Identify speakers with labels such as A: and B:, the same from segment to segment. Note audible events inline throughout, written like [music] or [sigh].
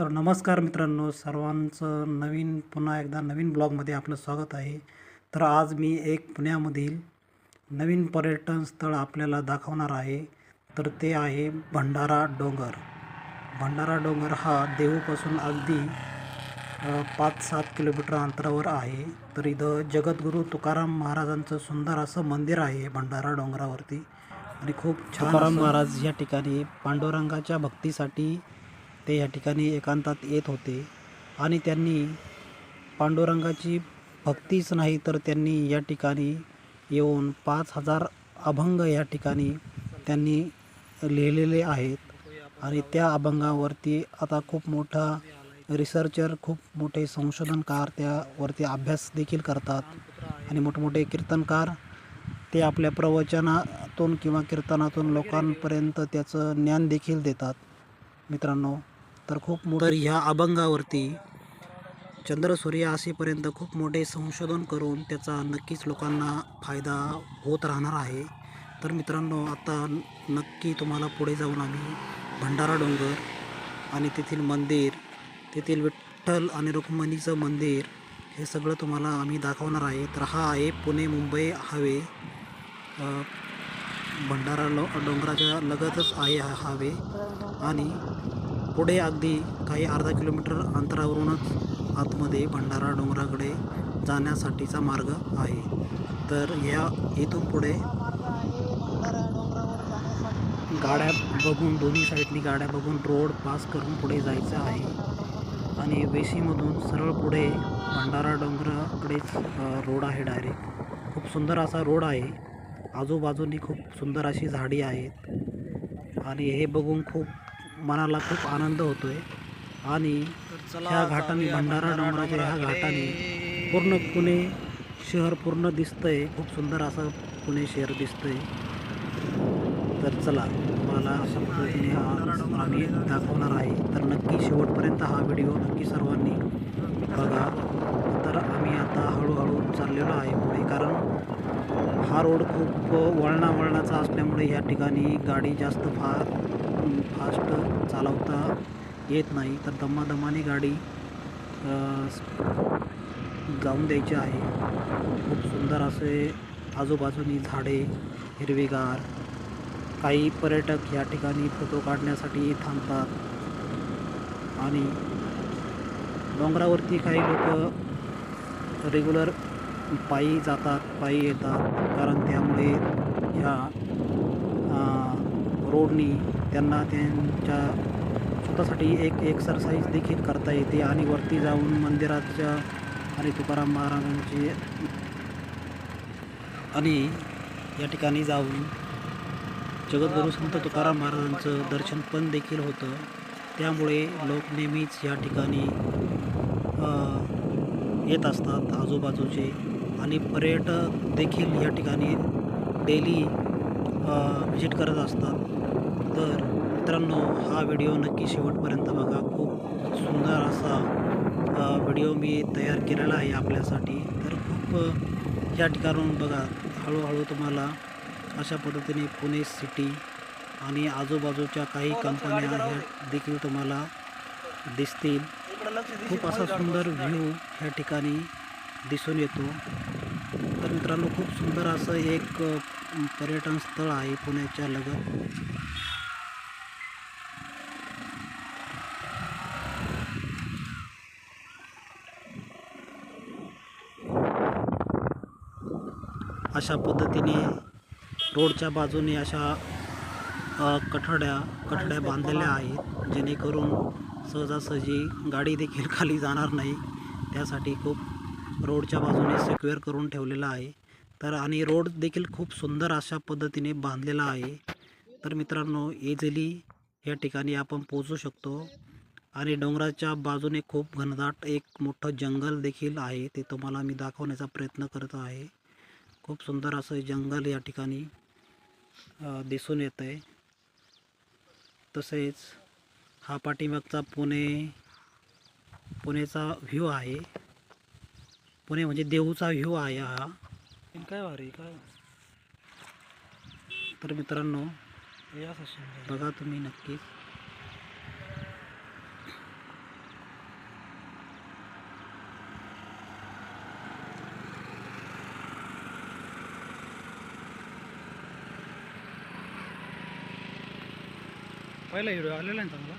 A: तर नमस्कार मित्रांनो सर्वांचं नवीन पुन्हा एकदा नवीन ब्लॉगमध्ये आपलं स्वागत आहे. तर आज मी एक पुण्यामधील नवीन पर्यटन स्थळ आपल्याला दाखवणार आहे. तर ते आहे भंडारा डोंगर. भंडारा डोंगर हा देहूपासून अगदी पाच सात किलोमीटर अंतरावर आहे. तर इथं जगद्गुरू तुकाराम महाराजांचं सुंदर असं मंदिर आहे भंडारा डोंगरावरती. आणि खूप छान महाराज या ठिकाणी पांडुरंगाच्या भक्तीसाठी ते या ठिकाणी एकांतात येत होते. आणि त्यांनी पांडुरंगाची भक्तीच नाही तर त्यांनी या ठिकाणी येऊन पाच हजार अभंग या ठिकाणी त्यांनी लिहिलेले आहेत. आणि त्या अभंगावरती आता खूप मोठा रिसर्चर खूप मोठे संशोधनकार त्यावरती अभ्यास देखील करतात. आणि मोठमोठे कीर्तनकार ते आपल्या प्रवचनातून किंवा कीर्तनातून लोकांपर्यंत त्याचं ज्ञान देखील देतात. मित्रांनो तर खूप मोठं ह्या अभंगावरती चंद्रसूर्य असेपर्यंत खूप मोठे संशोधन करून त्याचा नक्कीच लोकांना फायदा होत राहणार आहे. तर मित्रांनो आता नक्की तुम्हाला पुढे जाऊन आम्ही भंडारा डोंगर आणि तेथील मंदिर तेथील विठ्ठल आणि रुक्मिणीचं मंदिर हे सगळं तुम्हाला आम्ही दाखवणार आहे. तर हा आहे पुणे मुंबई हावे भंडारा लो डोंगराच्या लगतच आहे हा आणि पुढे अगदी काही अर्धा किलोमीटर अंतरावरूनच आतमध्ये भंडारा डोंगराकडे जाण्यासाठीचा मार्ग आहे. तर या इथून पुढे गाड्या बघून दोन्ही साईडनी गाड्या बघून रोड पास करून पुढे जायचं आहे. आणि वेशीमधून सरळ पुढे भंडारा डोंगराकडेच रोड आहे डायरेक्ट खूप सुंदर असा रोड आहे. आजूबाजूनी खूप सुंदर अशी झाडी आहेत. आणि हे बघून खूप मनाला खूप आनंद होतो आहे आणि ह्या घाटाने भंडारा डोंगराच्या ह्या घाटाने पूर्ण पुणे शहर पूर्ण दिसतंय. खूप सुंदर असं पुणे शहर दिसतंय. तर चला मला अशा पद्धतीने हा आम्ही दाखवणार आहे. तर नक्की शेवटपर्यंत हा व्हिडिओ नक्की सर्वांनी बघा. तर आम्ही आता हळूहळू चाललेलो आहे पुढे कारण हा रोड खूप वळणावळणाचा असल्यामुळे या ठिकाणी गाडी जास्त फार फास्ट चालवता येत नाही तर दमादमाने गाडी जाऊन द्यायची आहे. खूप सुंदर असे आजूबाजूनी झाडे हिरवीगार काही पर्यटक या ठिकाणी फोटो काढण्यासाठी थांबतात. आणि डोंगरावरती काही लोक रेग्युलर पायी जातात पायी येतात कारण त्यामुळे ह्या रोडनी त्यांना त्यांच्या स्वतःसाठी एक एक्सरसाइज देखील करता येते आणि वरती जाऊन मंदिराच्या आणि तुकाराम महाराजांचे आणि या ठिकाणी जाऊन जगद्गुरू संत तुकाराम महाराजांचं दर्शन पण देखील होतं. त्यामुळे लोक नेहमीच या ठिकाणी येत असतात आजूबाजूचे. आणि पर्यटक देखील या ठिकाणी डेली व्हिजिट करत असतात. तर मित्रांनो हा व्हिडिओ नक्की शेवटपर्यंत बघा. खूप सुंदर असा व्हिडिओ मी तयार केलेला आहे आपल्यासाठी. तर खूप या ठिकाणून बघा हळूहळू तुम्हाला अशा पद्धतीने पुणे सिटी आणि आजूबाजूच्या काही कंपन्या ह्या देखील तुम्हाला दिसतील. खूप असा सुंदर व्ह्यू ह्या ठिकाणी दिसून येतो. तर मित्रांनो खूप सुंदर असं एक पर्यटन स्थळ आहे पुण्याच्या लगत. अशा पद्धतीने रोडच्या बाजूने अशा कठड्या कठड्या बांधलेल्या आहेत जेणेकरून सहजासहजी गाडी देखील [laughs] खाली जाणार नाही. त्यासाठी खूप रोडच्या बाजूने सिक्युअर करून ठेवलेलं आहे. तर आणि रोड देखील खूप सुंदर अशा पद्धतीने बांधलेला आहे. तर मित्रांनो इझिली या ठिकाणी आपण पोचू शकतो. आणि डोंगराच्या बाजूने खूप घनदाट एक मोठं जंगल देखील आहे ते तुम्हाला मी दाखवण्याचा प्रयत्न करत आहे. खूप सुंदर असं जंगल या ठिकाणी दिसून येतं आहे तसेच हा पाठीमागचा पुणे पुणेचा व्ह्यू आहे. पुणे म्हणजे देहूचा व्ह्यू आहे हा.
B: काय भारी काय?
A: तर मित्रांनो बघा तुम्ही नक्कीच. पहिला व्हिडिओ आलेला आहे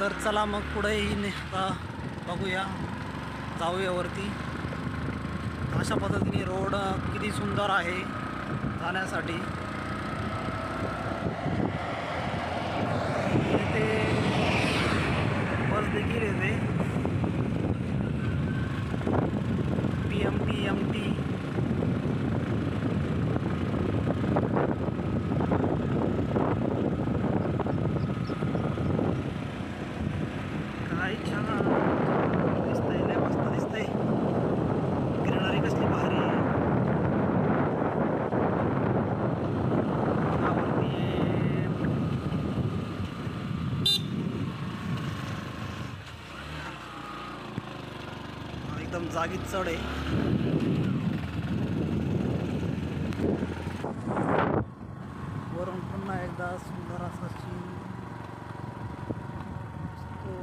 A: तर चला मग पुढेही ने- आता बघूया. जाऊया वरती. अशा पद्धतीने रोड किती सुंदर आहे जाण्यासाठी इथे बस देखील येते P M T M T काय छान दिसतंय लय मस्त दिसतंय ग्रीनरी कसली भारी आहे आवडती आहे. जागी चढ आहे वरून पुन्हा एकदा सुंदर असा सीन दिसतो.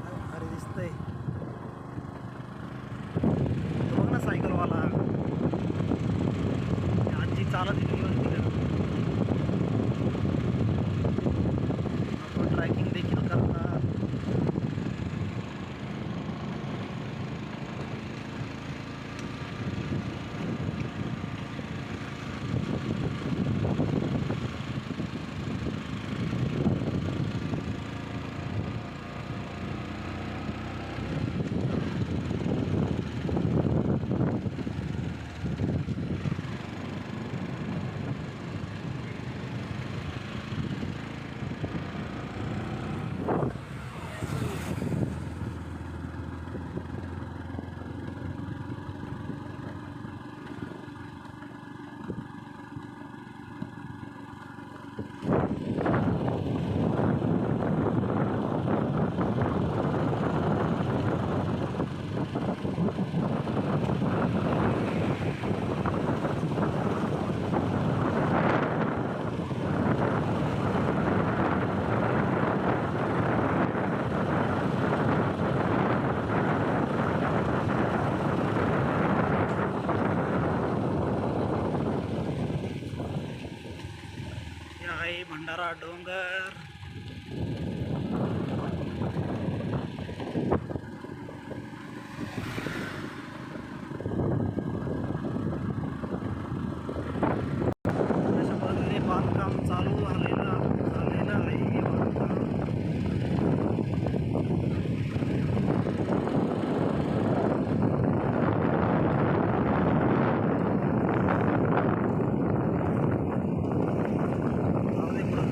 A: काय भारी दिसतंय तो बघ ना सायकलवाला ती आजी चालत येते तिकडे आपण ट्रॅकिंग देखील करतात हे आहे भंडारा डोंगर अशा पद्धतीने बांधकाम चालू झालेलं झालेलं आहे हे बांधकाम जाऊ दे पुढं.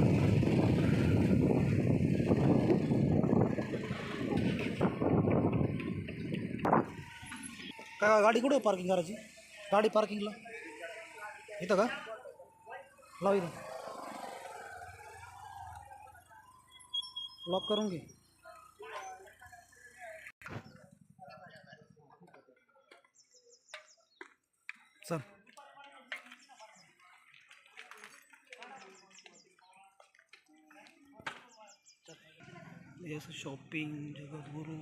A: का? गाडी कुठे पार्किंग करायची? गाडी पार्किंगला इथं का? लाव इथं. लॉक करून घे. चल. हे शॉपिंग जगद्गुरू.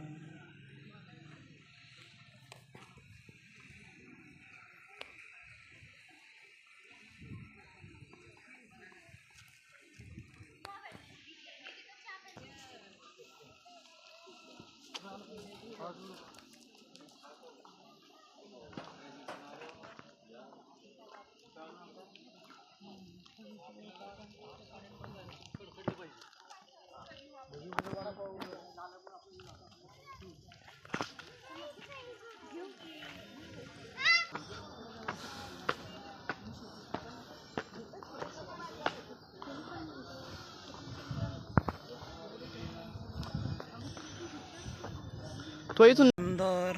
B: तो इथून
A: सुंदर.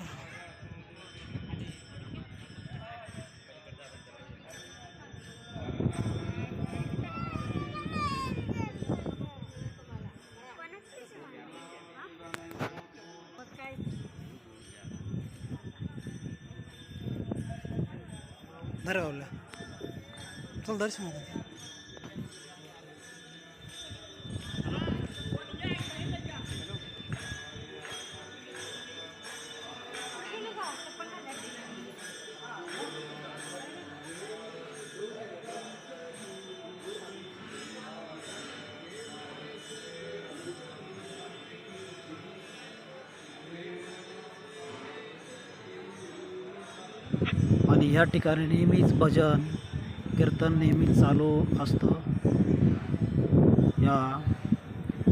A: धरवलं चल दर्शन आणि या ठिकाणी नेहमीच भजन कीर्तन नेहमीच चालू असतं. या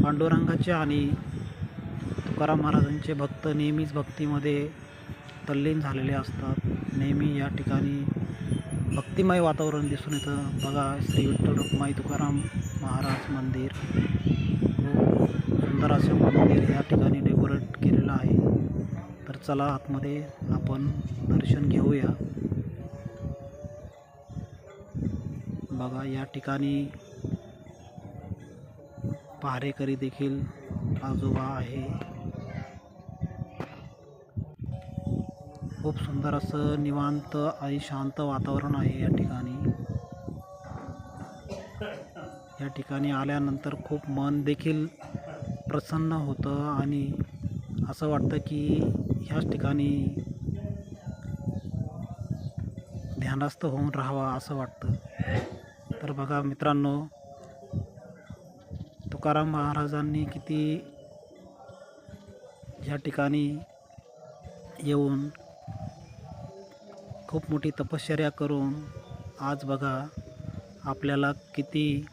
A: पांडुरंगाचे आणि तुकाराम महाराजांचे भक्त नेहमीच भक्तीमध्ये तल्लीन झालेले असतात. नेहमी या ठिकाणी भक्तिमय वातावरण दिसून येतं. बघा श्री विठ्ठल रुक्माई तुकाराम महाराज मंदिर. खूप सुंदर असं मंदिर या ठिकाणी डेकोरेट केलेलं आहे. तर चला आतमध्ये आपण दर्शन घेऊया. बघा या ठिकाणी पहारेकरी देखील आजोबा आहे. खूप सुंदर असं निवांत आणि शांत वातावरण आहे या ठिकाणी. या ठिकाणी आल्यानंतर खूप मन देखील प्रसन्न होतं आणि असं वाटतं की ह्याच ठिकाणी ध्यानस्थ होऊन राहावा असं वाटतं. तर बघा मित्रांनो तुकाराम महाराजांनी किती या ठिकाणी येऊन खूप मोठी तपश्चर्या करून आज बघा आपल्याला किती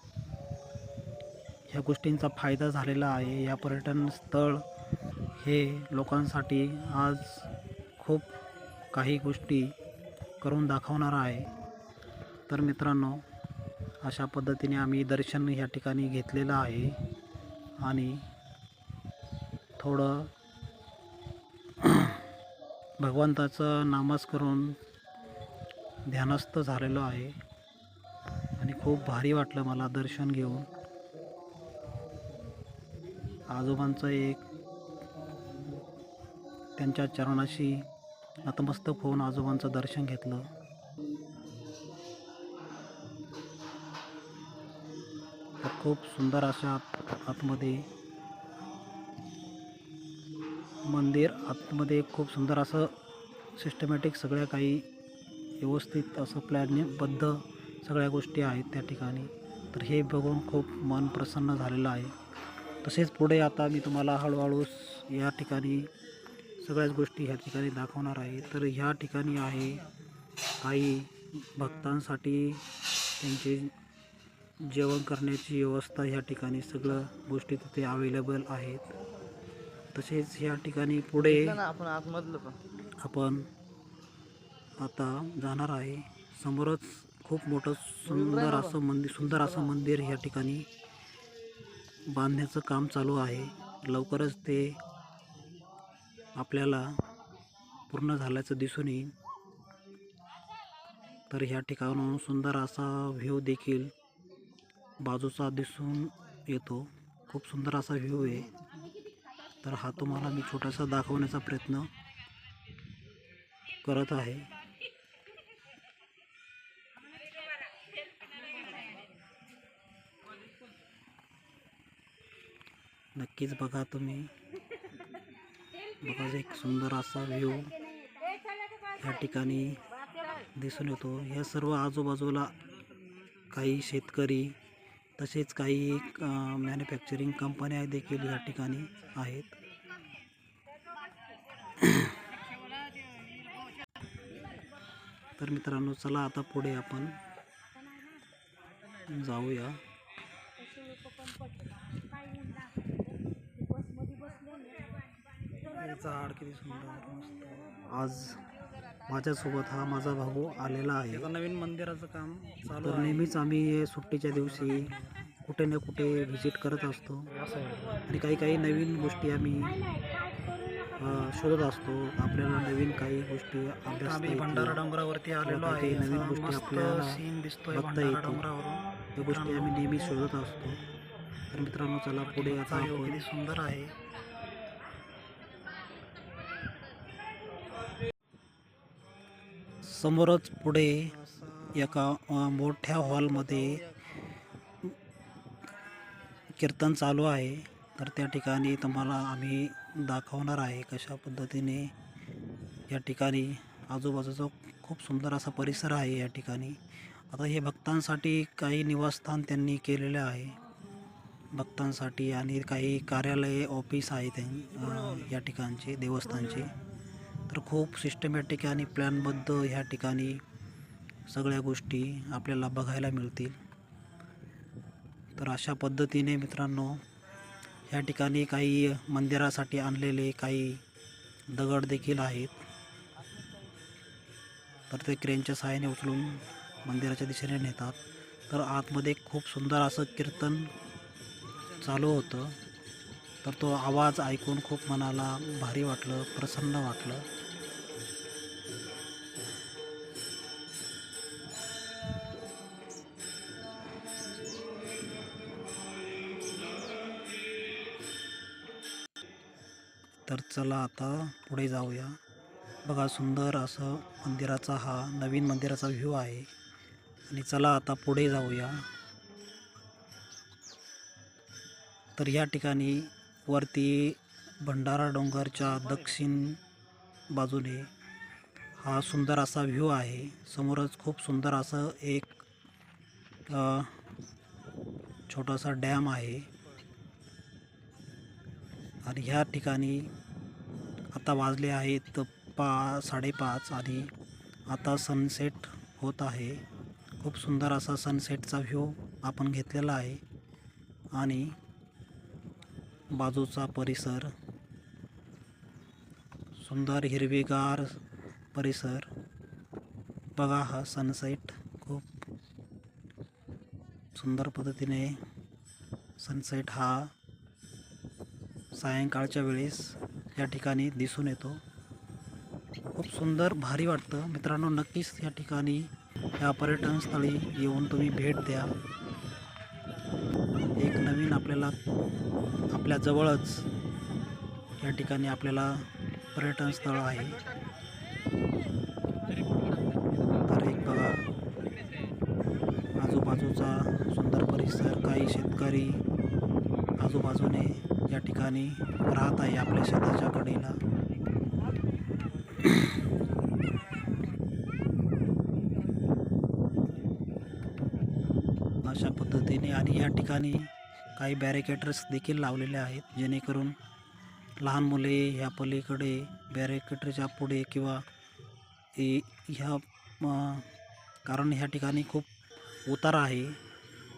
A: ह्या गोष्टींचा फायदा झालेला आहे. या पर्यटन स्थळ हे लोकांसाठी आज खूप काही गोष्टी करून दाखवणार आहे. तर मित्रांनो अशा पद्धतीने आम्ही दर्शन या ठिकाणी घेतलेलं आहे. आणि थोडं [clears throat] भगवंताचं नामस करून ध्यानस्थ झालेलो आहे. आणि खूप भारी वाटलं मला दर्शन घेऊन. आजोबांचं एक त्यांच्या चरणाशी नतमस्तक होऊन आजोबांचं दर्शन घेतलं. खूप सुंदर अशा आत- आतमध्ये मंदिर आतमध्ये खूप सुंदर असं सिस्टमॅटिक सगळ्या काही व्यवस्थित असं प्लॅनिंगबद्ध सगळ्या गोष्टी आहेत त्या ठिकाणी. तर हे बघून खूप मन प्रसन्न झालेलं आहे. तसेच पुढे आता मी तुम्हाला हळूहळू या ठिकाणी सगळ्याच गोष्टी ह्या ठिकाणी दाखवणार आहे. तर ह्या ठिकाणी आहे काही भक्तांसाठी त्यांचे जेवण करण्याची व्यवस्था ह्या ठिकाणी सगळं गोष्टी तिथे अवेलेबल आहेत. तसेच ह्या ठिकाणी पुढे
B: आपण आतमधलं पण.
A: आपण आता जाणार आहे. समोरच खूप मोठं सुंदर असं मंदिर सुंदर असं मंदिर या ठिकाणी बांधण्याचं काम चालू आहे. लवकरच ते आपल्याला पूर्ण झाल्याचं दिसून येईल. तर ह्या ठिकाणाहून सुंदर असा व्ह्यू देखील बाजूचा दिसून येतो. खूप सुंदर असा व्ह्यू आहे. तर हा तुम्हाला मी छोटासा दाखवण्याचा प्रयत्न करत आहे. नक्कीच बघा तुम्ही. बघा एक सुंदर असा व्ह्यू या ठिकाणी दिसून येतो. या सर्व आजूबाजूला काही शेतकरी तसेच काही मॅन्युफॅक्चरिंग कंपन्या देखील या ठिकाणी आहेत. तर मित्रांनो चला आता पुढे आपण जाऊया. झाड किती सुंदर आज माझ्यासोबत हा माझा भाऊ आलेला आहे. नवीन मंदिराचं काम चालू तर नेहमीच आम्ही सुट्टीच्या दिवशी कुठे ना कुठे व्हिजिट करत असतो. आणि काही काही नवीन गोष्टी आम्ही अ, शोधत असतो. आपल्याला नवीन काही गोष्टी भंडारा डोंगरावरती आलेलो आहे. नवीन गोष्टी आपल्याला सीन दिसतोय बघता येतो त्या गोष्टी आम्ही नेहमी शोधत असतो. तर मित्रांनो चला पुढे आता आपण सुंदर आहे. समोरच पुढे एका मोठ्या हॉलमध्ये कीर्तन चालू आहे. तर त्या ठिकाणी तुम्हाला आम्ही दाखवणार आहे कशा पद्धतीने या ठिकाणी आजूबाजूचा खूप सुंदर असा परिसर आहे या ठिकाणी. आता हे भक्तांसाठी काही निवासस्थान त्यांनी केलेले आहे. भक्तांसाठी आणि काही कार्यालय ऑफिस आहे त्यां या ठिकाणचे देवस्थानचे. तर खूप सिस्टमॅटिक आणि प्लॅनबद्ध ह्या ठिकाणी सगळ्या गोष्टी आपल्याला बघायला मिळतील. तर अशा पद्धतीने मित्रांनो ह्या ठिकाणी काही मंदिरासाठी आणलेले काही दगड देखील आहेत. तर ते क्रेनच्या सहाय्याने उचलून मंदिराच्या दिशेने नेतात. तर आतमध्ये खूप सुंदर असं कीर्तन चालू होतं. तर तो आवाज ऐकून खूप मनाला भारी वाटलं प्रसन्न वाटलं. तर चला आता पुढे जाऊया. बघा सुंदर असं मंदिराचा हा नवीन मंदिराचा व्ह्यू आहे. आणि चला आता पुढे जाऊया. तर या ठिकाणी वरती भंडारा डोंगरच्या दक्षिण बाजूने हा सुंदर असा व्ह्यू आहे. समोरच खूप सुंदर असं एक छोटासा डॅम आहे. आणि ह्या ठिकाणी आता वाजले आहेत पा साडेपाच आणि आता सनसेट होत आहे. खूप सुंदर असा सनसेटचा व्ह्यू आपण घेतलेला आहे. आणि बाजूचा परिसर सुंदर हिरवीगार परिसर. बघा हा सनसेट खूप सुंदर पद्धतीने सनसेट हा सायंकाळच्या वेळेस या ठिकाणी दिसून येतो. खूप सुंदर भारी वाटतं. मित्रांनो नक्कीच या ठिकाणी या पर्यटनस्थळी येऊन तुम्ही भेट द्या. आपल्याला आपल्या जवळच या ठिकाणी आपल्याला पर्यटन स्थळ आहे. तर एक बघा आजूबाजूचा सुंदर परिसर काही शेतकरी आजूबाजूने या ठिकाणी राहत आहे आपल्या शेताच्या कडेला. अशा पद्धतीने आणि या ठिकाणी काही बॅरिकेटर्स देखील लावलेले आहेत जेणेकरून लहान मुले ह्या पलीकडे बॅरिकेटरच्या पुढे किंवा ए- ह्या कारण ह्या ठिकाणी खूप उतार आहे.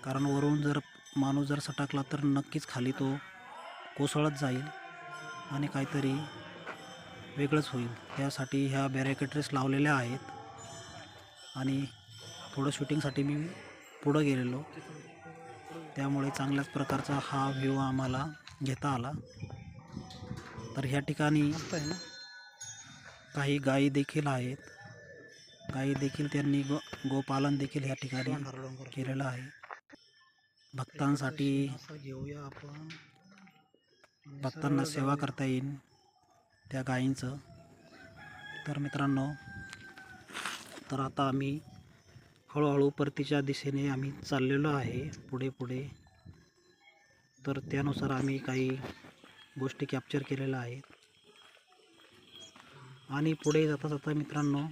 A: कारण वरून जर माणूस जर सटाकला तर नक्कीच खाली तो कोसळत जाईल आणि काहीतरी वेगळंच होईल. त्यासाठी ह्या बॅरिकेटर्स लावलेल्या आहेत. आणि थोडं शूटिंगसाठी मी पुढं गेलेलो. त्यामुळे चांगल्याच प्रकारचा हा व्ह्यू आम्हाला घेता आला. तर ह्या ठिकाणी काही गायी देखील आहेत. गायी देखील त्यांनी गो गोपालन देखील ह्या ठिकाणी केलेलं आहे. भक्तांसाठी घेऊया आपण. भक्तांना सेवा करता येईल त्या गायींचं. तर मित्रांनो तर आता आम्ही हळूहळू परतीच्या दिशेने आम्ही चाललेलो आहे पुढे पुढे. तर त्यानुसार आम्ही काही गोष्टी कॅप्चर केलेल्या आहेत. आणि पुढे जाता जाता मित्रांनो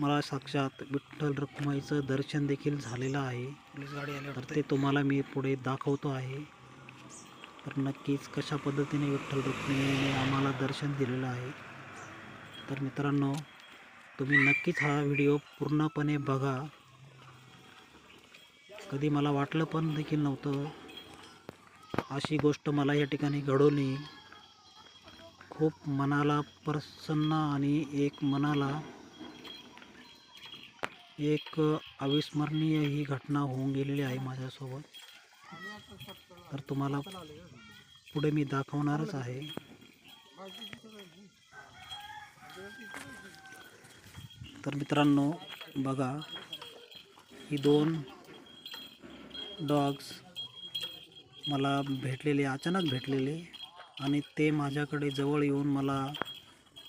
A: मला साक्षात विठ्ठल रखुमाईचं दर्शन देखील झालेलं आहे. पोलीस गाडी तर ते तुम्हाला मी पुढे दाखवतो आहे. तर नक्कीच कशा पद्धतीने विठ्ठल रुक्मिणीने आम्हाला दर्शन दिलेलं आहे. तर मित्रांनो तुम्ही नक्कीच हा व्हिडिओ पूर्णपणे बघा. कधी मला वाटलं पण देखील नव्हतं. अशी गोष्ट मला या ठिकाणी घडवली. खूप मनाला प्रसन्न आणि एक मनाला एक अविस्मरणीय ही घटना होऊन गेलेली आहे माझ्यासोबत. तर तुम्हाला पुढे मी दाखवणारच आहे. तर मित्रांनो बघा ही दोन डॉग्स मला भेटलेले अचानक भेटलेले आणि ते माझ्याकडे जवळ येऊन मला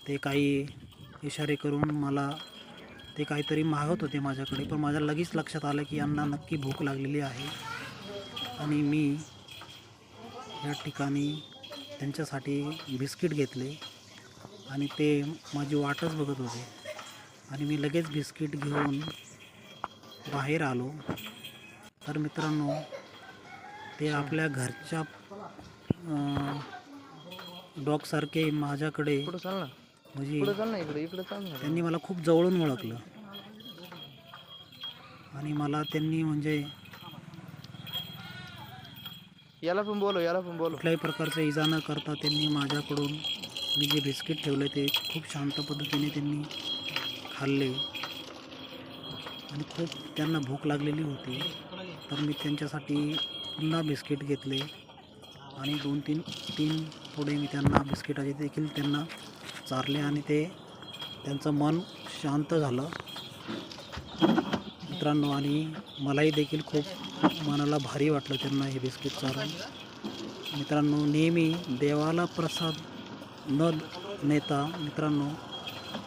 A: ते काही इशारे करून मला ते काहीतरी मागत होते माझ्याकडे. पण माझ्या लगेच लक्षात आलं की यांना नक्की भूक लागलेली आहे आणि मी या ठिकाणी त्यांच्यासाठी बिस्किट घेतले आणि ते माझी वाटच बघत होते. आणि मी लगेच बिस्किट घेऊन बाहेर आलो. तर मित्रांनो ते आपल्या घरच्या डॉगसारखे माझ्याकडे म्हणजे त्यांनी मला खूप जवळून ओळखलं. आणि मला त्यांनी म्हणजे
B: याला पण बोलो याला पण बोलो
A: कुठल्याही प्रकारचं इजा न करता त्यांनी माझ्याकडून मी जे बिस्किट ठेवले ते खूप शांत पद्धतीने त्यांनी खाल्ले. आणि खूप त्यांना भूक लागलेली होती. तर मी त्यांच्यासाठी पुन्हा बिस्किट घेतले. आणि दोन तीन तीन पुढे मी त्यांना बिस्किटाचे देखील त्यांना चारले आणि ते त्यांचं मन शांत झालं. मित्रांनो आणि मलाही देखील खूप मनाला भारी वाटलं त्यांना हे बिस्किट चारून. मित्रांनो नेहमी देवाला प्रसाद न नेता मित्रांनो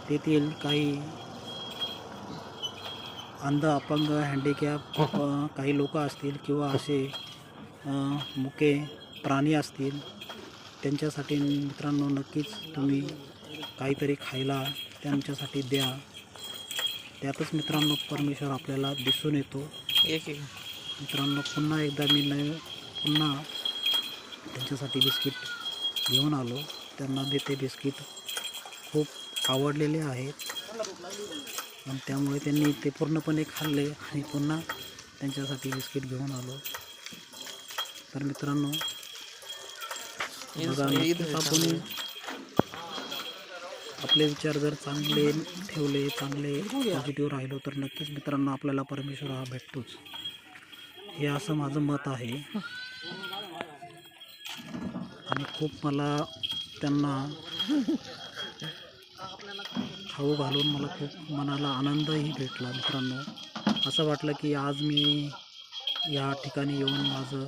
A: तेथील काही अंध अपंग हँडिकॅप काही लोक असतील किंवा असे मुके प्राणी असतील त्यांच्यासाठी मित्रांनो नक्कीच तुम्ही काहीतरी खायला त्यांच्यासाठी द्या. त्यातच मित्रांनो परमेश्वर आपल्याला दिसून येतो. मित्रांनो पुन्हा एकदा मी नव पुन्हा त्यांच्यासाठी बिस्किट घेऊन आलो. त्यांना बी ते बिस्किट. खूप आवडलेले आहेत. आणि त्यामुळे त्यांनी ते पूर्णपणे खाल्ले आणि पुन्हा त्यांच्यासाठी बिस्किट घेऊन आलो. तर मित्रांनो आपण आपले विचार जर चांगले ठेवले चांगले पॉझिटिव्ह राहिलो तर नक्कीच मित्रांनो आपल्याला परमेश्वर हा भेटतोच. हे असं माझं मत आहे. आणि खूप मला त्यांना खाऊ घालून मला खूप मनाला आनंदही भेटला मित्रांनो. असं वाटलं की आज मी या ठिकाणी येऊन माझं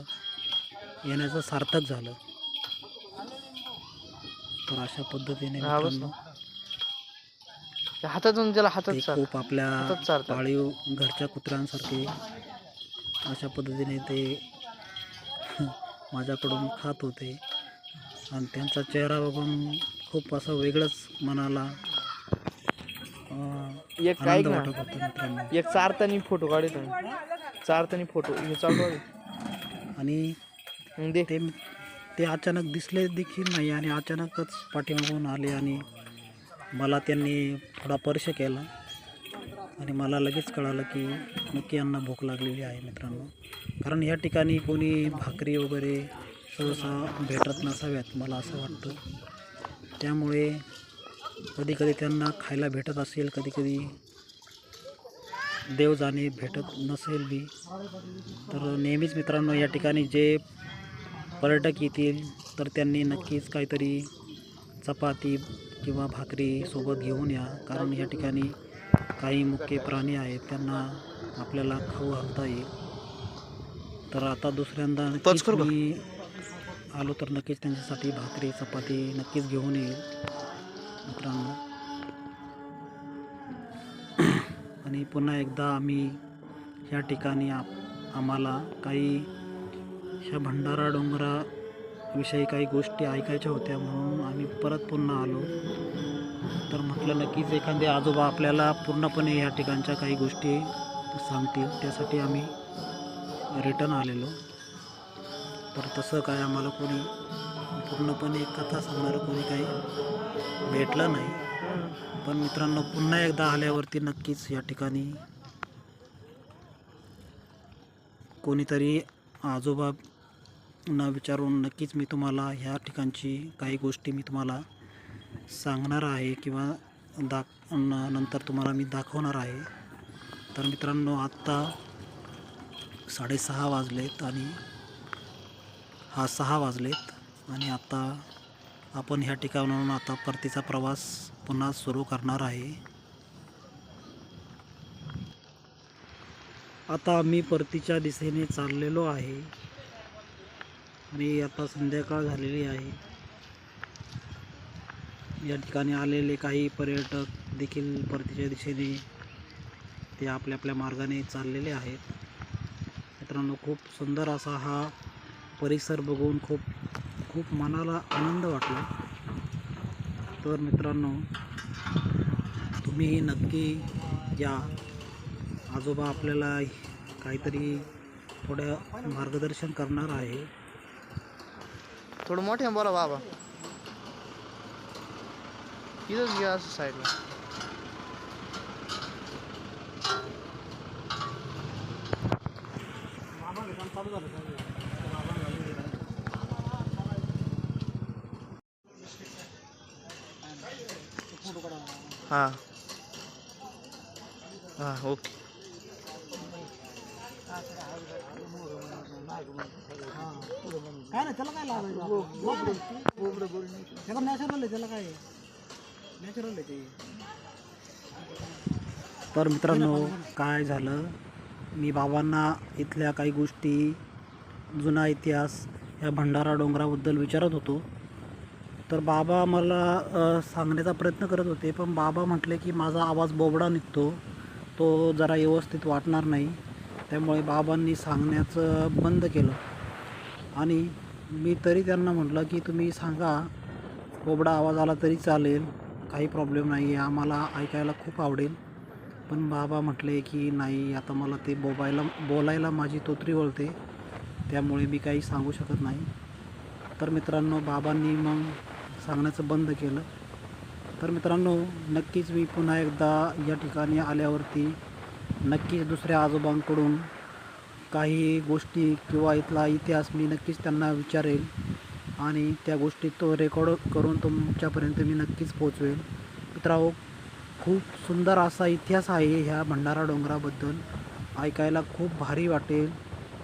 A: येण्याचं सार्थक झालं. तर अशा पद्धतीने
B: हातातून त्याला हातात
A: ते
B: चाल
A: खूप आपल्या. पाळीव घरच्या कुत्र्यांसारखे अशा पद्धतीने ते माझ्याकडून खात होते. आणि त्यांचा चेहरा बघून खूप असं वेगळंच मनाला
B: एक ऐक ना.
A: वाटत होता मित्रांनो.
B: एक चारतानी फोटो काढतो चारतानी फोटो. हे चालू आहे.
A: आणि
B: मग दे.
A: ते ते अचानक दिसले देखील नाही आणि अचानकच पाठीमागून आले आणि मला त्यांनी थोडा स्पर्श केला. आणि मला लगेच कळालं की नक्की यांना भूक लागलेली आहे मित्रांनो. कारण या ठिकाणी कोणी भाकरी वगैरे सहसा भेटत नसाव्यात मला असं वाटतं. त्यामुळे कधीकधी त्यांना खायला भेटत असेल कधीकधी देव जाणे भेटत नसेल बी. तर नेहमीच मित्रांनो या ठिकाणी जे पर्यटक येतील तर त्यांनी नक्कीच काहीतरी चपाती किंवा भाकरी सोबत घेऊन या. कारण या ठिकाणी काही मुख्य प्राणी आहेत त्यांना आपल्याला खाऊ घालता येईल. तर आता दुसऱ्यांदा? मी आलो तर नक्कीच त्यांच्यासाठी भाकरी चपाती नक्कीच घेऊन येईल. मित्रांनो. [clears throat] आणि पुन्हा एकदा आम्ही या ठिकाणी आप आम्हाला काही ह्या भंडारा डोंगराविषयी काही गोष्टी ऐकायच्या होत्या म्हणून आम्ही परत पुन्हा आलो. तर म्हटलं नक्कीच एखादे आजोबा आपल्याला पूर्णपणे या ठिकाणच्या काही गोष्टी सांगतील. त्यासाठी आम्ही रिटर्न आलेलो. तर तसं काय आम्हाला कोणी पूर्णपणे कथा सांगणारं कोणी काही भेटलं नाही. पण मित्रांनो पुन्हा एकदा आल्यावरती नक्कीच या ठिकाणी कोणीतरी आजोबा ना विचारून नक्कीच मी तुम्हाला ह्या ठिकाणची काही गोष्टी मी तुम्हाला सांगणार आहे किंवा दाख नंतर तुम्हाला मी दाखवणार आहे. तर मित्रांनो आत्ता साडेसहा वाजलेत आणि हा सहा वाजलेत आणि आत्ता आपण ह्या ठिकाणाहून आता परतीचा प्रवास पुन्हा सुरू करणार आहे. आता आम्ही परतीच्या दिशेने चाललेलो आहे. आणि आता संध्याकाळ झालेली आहे. या ठिकाणी आलेले काही पर्यटक देखील परतीच्या दिशेने ते आपल्या आपल्या मार्गाने चाललेले आहेत. मित्रांनो खूप सुंदर असा हा परिसर बघून खूप खूप मनाला आनंद वाटला. तर मित्रांनो तुम्ही नक्की या. आजोबा आपल्याला काहीतरी थोडं मार्गदर्शन करणार आहे.
B: थोडं मोठे बोला बाबा. इथंच घ्या असं साईडला
A: काय नाही त्याला काय लावायचं त्याला नॅचरल आहे त्याला काय? नॅचरल आहे ते. तर मित्रांनो काय झालं? मी बाबांना इथल्या काही गोष्टी जुना इतिहास या भंडारा डोंगराबद्दल विचारत होतो. तर बाबा मला अ, सांगण्याचा प्रयत्न करत होते पण बाबा म्हटले की माझा आवाज बोबडा निघतो. तो जरा व्यवस्थित वाटणार नाही. त्यामुळे बाबांनी सांगण्याचं बंद केलं. आणि मी तरी त्यांना म्हटलं की तुम्ही सांगा बोबडा आवाज आला तरी चालेल काही प्रॉब्लेम नाही आहे आम्हाला ऐकायला खूप आवडेल. पण बाबा म्हटले की नाही आता मला ते बोबायला बोलायला माझी तोतरी वळते त्यामुळे मी काही सांगू शकत नाही. तर मित्रांनो बाबांनी मग सांगण्याचं बंद केलं. तर मित्रांनो नक्कीच मी पुन्हा एकदा या ठिकाणी आल्यावरती नक्कीच दुसऱ्या आजोबांकडून काही गोष्टी किंवा इथला इतिहास मी नक्कीच त्यांना विचारेल. आणि त्या गोष्टी तो रेकॉर्ड करून तुमच्यापर्यंत मी नक्कीच पोचवेल मित्रांनो खूप सुंदर असा इतिहास आहे ह्या भंडारा डोंगराबद्दल. ऐकायला खूप भारी वाटेल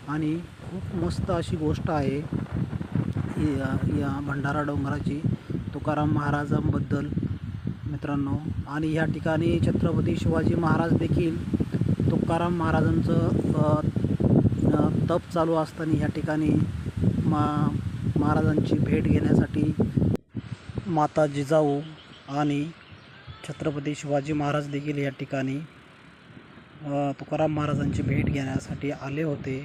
A: आणि खूप मस्त अशी गोष्ट आहे या या भंडारा डोंगराची तुकाराम महाराजांबद्दल. मित्रांनो आणि ह्या ठिकाणी छत्रपती शिवाजी महाराज देखील तुकाराम महाराजांचं तप चालू असताना या ठिकाणी मा महाराजांची भेट घेण्यासाठी माता जिजाऊ आणि छत्रपती शिवाजी महाराज देखील या ठिकाणी तुकाराम महाराजांची भेट घेण्यासाठी आले होते.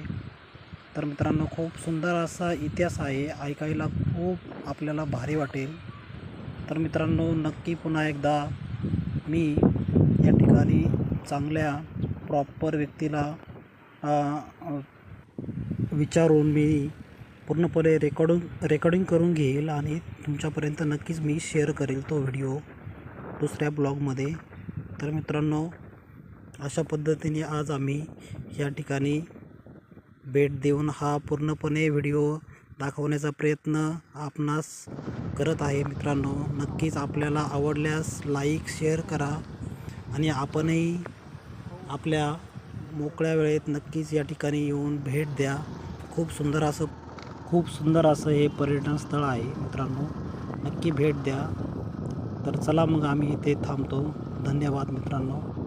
A: तर मित्रांनो खूप सुंदर असा इतिहास आहे ऐकायला खूप आपल्याला भारी वाटेल. तर मित्रांनो नक्की पुन्हा एकदा मी या ठिकाणी चांगल्या प्रॉपर व्यक्तीला विचारून मी पूर्णपणे रेकॉर्डिंग रेकॉर्डिंग करून घेईल आणि तुमच्यापर्यंत नक्कीच मी शेअर करेल तो व्हिडिओ दुसऱ्या ब्लॉगमध्ये. तर मित्रांनो अशा पद्धतीने आज आम्ही या ठिकाणी भेट देऊन हा पूर्णपणे व्हिडिओ दाखवण्याचा प्रयत्न आपणास करत आहे मित्रांनो. नक्कीच आपल्याला आवडल्यास लाईक शेअर करा आणि आपणही आपल्या मोकळ्या वेळेत नक्कीच या ठिकाणी येऊन भेट द्या. खूप सुंदर असं खूप सुंदर असं हे पर्यटन स्थळ आहे मित्रांनो. नक्की भेट द्या. तर चला मग आम्ही इथे थांबतो. धन्यवाद मित्रांनो.